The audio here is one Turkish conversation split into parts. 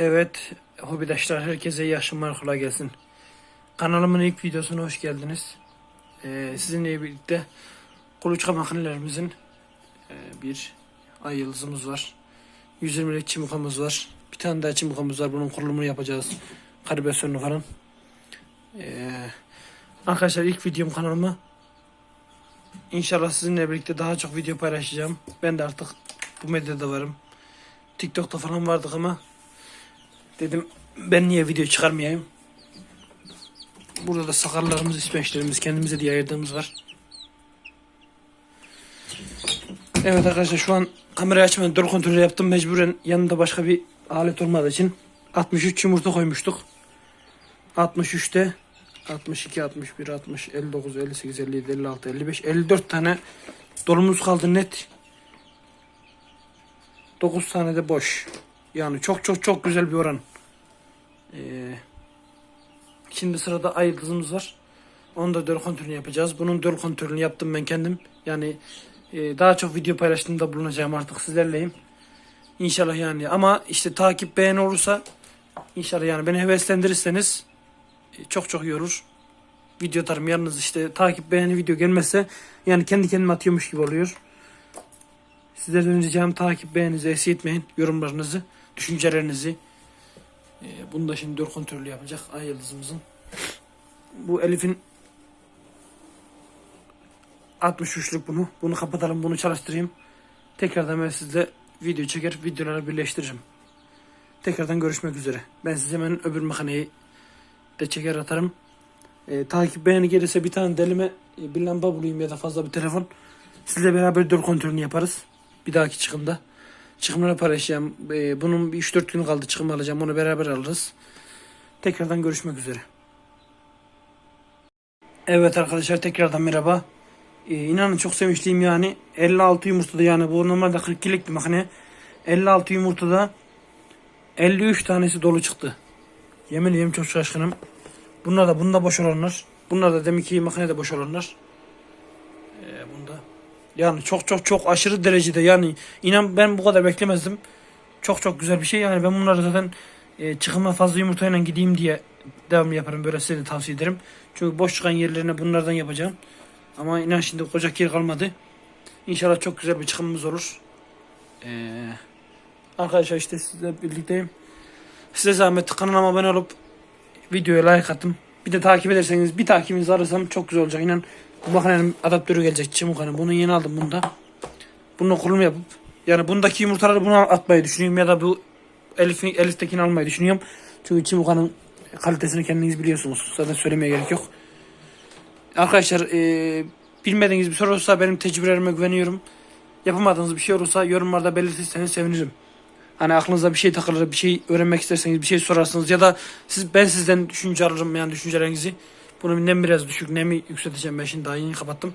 Evet, hobidaşlar herkese iyi akşamlar kolay gelsin. Kanalımın ilk videosuna hoş geldiniz. Ee, sizinle birlikte kuluçka makinelerimizin e, bir ay yıldızımız var. 120'lik çimukamız var. Bir tane daha çimukamız var. Bunun kurulumunu yapacağız. Kalibrasyonunu falan. Ee, arkadaşlar ilk videom kanalıma. İnşallah sizinle birlikte daha çok video paylaşacağım. Ben de artık bu medyada varım. TikTok'ta falan vardık ama Dedim ben niye video çıkarmayayım? Burada da sakarlarımız, ispençlerimiz kendimize diye ayırdığımız var. Evet arkadaşlar şu an kamerayı açmadan dur kontrolü yaptım. Mecburen yanında başka bir alet olmadığı için 63 yumurta koymuştuk. 63'te 62, 61, 60, 59, 58, 57, 56, 55, 54 tane dolumuz kaldı net. 9 tane de boş. Yani çok çok çok güzel bir oran. Ee, şimdi sırada ay yıldızımız var. Onu da döl kontrolünü yapacağız. Bunun döl kontrolünü yaptım ben kendim. Yani e, daha çok video paylaştığımda bulunacağım artık sizlerleyim. İnşallah yani ama işte takip beğeni olursa inşallah yani beni heveslendirirseniz e, çok çok iyi olur. Video atarım yalnız işte takip beğeni video gelmezse yani kendi kendime atıyormuş gibi oluyor. Sizlerden ricam takip beğeninizi esir etmeyin. Yorumlarınızı, düşüncelerinizi. Ee, bunu da şimdi dört kontrolü yapacak ay yıldızımızın. Bu Elif'in 63'lük bunu. Bunu kapatalım, bunu çalıştırayım. Tekrardan ben sizle video çeker, videoları birleştiririm. Tekrardan görüşmek üzere. Ben size hemen öbür makineyi de çeker atarım. Ee, takip beğeni gelirse bir tane delime e, bir lamba bulayım ya da fazla bir telefon. Sizle beraber dört kontrolünü yaparız. Bir dahaki çıkımda. Çıkımları paylaşacağım. Ee, bunun bir 3-4 gün kaldı çıkım alacağım. Onu beraber alırız. Tekrardan görüşmek üzere. Evet arkadaşlar tekrardan merhaba. Ee, inanın çok sevinçliyim yani. 56 yumurtada yani bu normalde 42'lik bir makine. 56 yumurtada 53 tanesi dolu çıktı. Yemin ediyorum çok şaşkınım. Bunlar da bunda boş olanlar. Bunlar da demek ki makinede boş olanlar. Ee, bunda. Yani çok çok çok aşırı derecede yani inan ben bu kadar beklemezdim. Çok çok güzel bir şey yani ben bunları zaten e, çıkıma fazla yumurtayla gideyim diye devam yaparım böyle size de tavsiye ederim. Çünkü boş çıkan yerlerine bunlardan yapacağım. Ama inan şimdi koca yer kalmadı. İnşallah çok güzel bir çıkımımız olur. Ee, arkadaşlar işte sizle birlikteyim. Size zahmet kanalıma abone olup videoya like atın. Bir de takip ederseniz bir takibinizi alırsam çok güzel olacak. İnan bu makinenin adaptörü gelecek Çimuka'nın. Bunu yeni aldım bunda. Bunu kurulum yapıp yani bundaki yumurtaları buna atmayı düşünüyorum ya da bu Elif, Elif'tekini almayı düşünüyorum. Çünkü Çimuka'nın kalitesini kendiniz biliyorsunuz. Zaten söylemeye gerek yok. Arkadaşlar eee, bilmediğiniz bir soru olursa benim tecrübelerime güveniyorum. Yapamadığınız bir şey olursa yorumlarda belirtirseniz sevinirim. Hani aklınıza bir şey takılır, bir şey öğrenmek isterseniz bir şey sorarsınız ya da siz ben sizden düşünce alırım yani düşüncelerinizi. Bunu nem biraz düşük, nemi yükselteceğim ben şimdi daha yeni kapattım.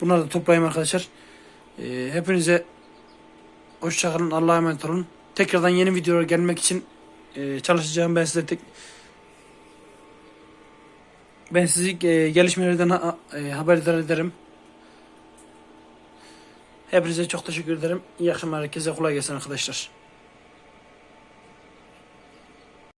Bunları da toplayayım arkadaşlar. Ee, hepinize hoşçakalın, Allah'a emanet olun. Tekrardan yeni videolar gelmek için e, çalışacağım ben size tek ben sizi e, gelişmelerden ha- e, haberdar ederim. Hepinize çok teşekkür ederim. İyi akşamlar herkese kolay gelsin arkadaşlar.